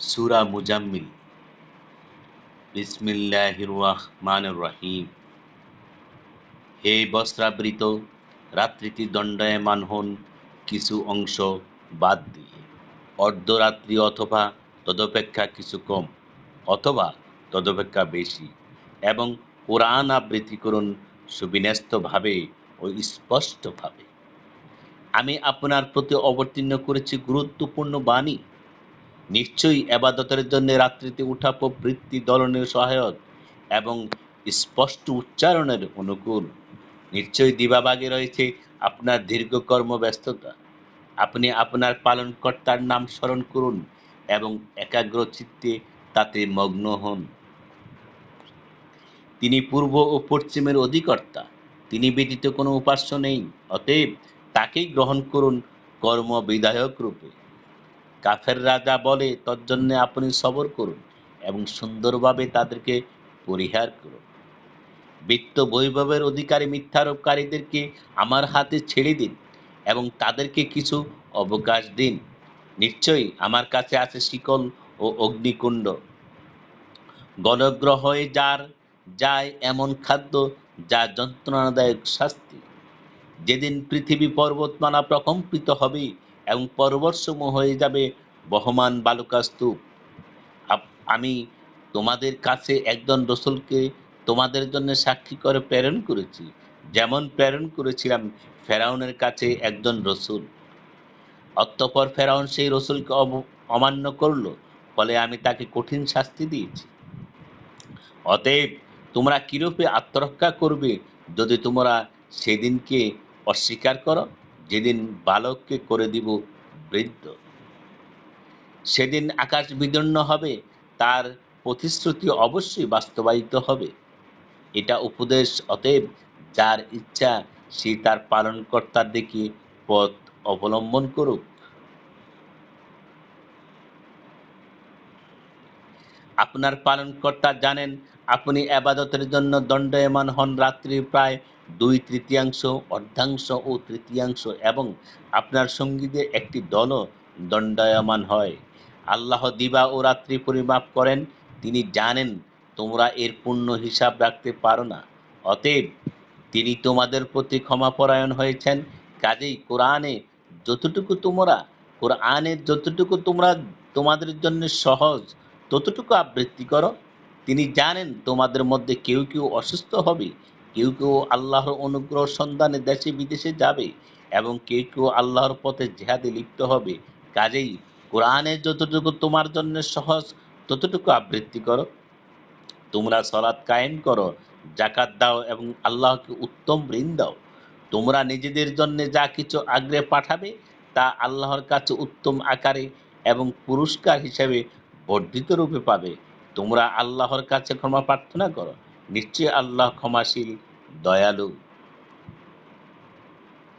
সুরা মুজাম্মিল। বিসমিল্লাহির রহমানির রহিম হে বস্ত্রাবৃত, রাত্রিটি দণ্ডায়মান হন কিছু অংশ বাদ দিয়ে। অর্ধরাত্রি অথবা তদপেক্ষা কিছু কম অথবা তদপেক্ষা বেশি এবং কোরআন আবৃত্তি করুন সুবিন্যস্তভাবে ও স্পষ্টভাবে। আমি আপনার প্রতি অবতীর্ণ করেছি গুরুত্বপূর্ণ বাণী। নিশ্চয়ই এবাদতের জন্য রাত্রিতে উঠা প্রবৃত্তি দলনের সহায়ক এবং স্পষ্ট উচ্চারণের অনুকূল। নিশ্চয়ই দিবাবাগে রয়েছে আপনার দীর্ঘ কর্মব্যস্ততা। আপনি আপনার পালনকর্তার নাম স্মরণ করুন এবং একাগ্র চিত্তে তাতে মগ্ন হন। তিনি পূর্ব ও পশ্চিমের অধিকর্তা। তিনি ব্যতীত কোনো উপাস্য নেই। অতএব তাকেই গ্রহণ করুন কর্ম বিধায়ক রূপে। কাফের রাজা বলে, তজ্জন্যে আপনি সবর করুন এবং সুন্দরভাবে তাদেরকে পরিহার করুন। বৃত্ত বৈভবের অধিকারী মিথ্যারোপকারীদেরকে আমার হাতে ছেড়ে দিন এবং তাদেরকে কিছু অবকাশ দিন। নিশ্চয়ই আমার কাছে আছে শিকল ও অগ্নিকুণ্ড। গণগ্রহ যার যায় এমন খাদ্য যা যন্ত্রণাদায়ক শাস্তি। যেদিন পৃথিবী পর্বতমালা প্রকম্পিত হবে এবং পর্বতসমূহ হয়ে যাবে বহমান বালুকা স্তূপ আপ- আমি তোমাদের কাছে একজন রসুলকে তোমাদের জন্য সাক্ষী করে প্রেরণ করেছি। যেমন প্রেরণ করেছিলাম ফেরাউনের কাছে একজন রসুল। অতঃপর ফেরাউন সেই রসুলকে অমান্য করল, ফলে আমি তাকে কঠিন শাস্তি দিয়েছি। অতএব তোমরা কীরূপে আত্মরক্ষা করবে যদি তোমরা সেদিনকে অস্বীকার করো? যেদিন বালককে করে দিব বৃদ্ধ, সেদিন আকাশ বিদীর্ণ হবে, তার প্রতিশ্রুতি অবশ্যই বাস্তবায়িত হবে। এটা উপদেশ অতএব যার ইচ্ছা সে তার পালনকর্তার দিকে পথ অবলম্বন করুক। আপনার পালনকর্তা জানেন, আপনি আবাদতের জন্য দণ্ডায়মান হন রাত্রির প্রায় দুই তৃতীয়াংশ, অর্ধাংশ ও তৃতীয়াংশ এবং আপনার সঙ্গীদের একটি দলও দণ্ডায়মান হয়। আল্লাহ দিবা ও রাত্রি পরিমাপ করেন, তিনি জানেন তোমরা এর পূর্ণ হিসাব রাখতে পারো না। অতএব তিনি তোমাদের প্রতি ক্ষমাপরায়ণ হয়েছেন, কাজেই কোরআনে যতটুকু তোমরা কোরআনে যতটুকু তোমরা তোমাদের জন্য সহজ, ততটুকু আবৃত্তি করো। তিনি জানেন তোমাদের মধ্যে কেউ কেউ অসুস্থ হবে কেউ কেউ আল্লাহর অনুগ্রহ সন্ধানে দেশে বিদেশে যাবে এবং কেউ কেউ আল্লাহর পথে জেহাদে লিপ্ত হবে। কাজেই কোরআনে যতটুকু তোমার জন্য সহজ, ততটুকু আবৃত্তি করো। তোমরা সলাৎ কায়েম করো জাকাত দাও এবং আল্লাহকে উত্তম ঋণ দাও। তোমরা নিজেদের জন্য যা কিছু আগ্রহে পাঠাবে তা আল্লাহর কাছে উত্তম আকারে এবং পুরস্কার হিসেবে বর্ধিত রূপে পাবে। তোমরা আল্লাহর কাছে ক্ষমা প্রার্থনা করো। নিশ্চয়ই আল্লাহ ক্ষমাশীল দয়ালু।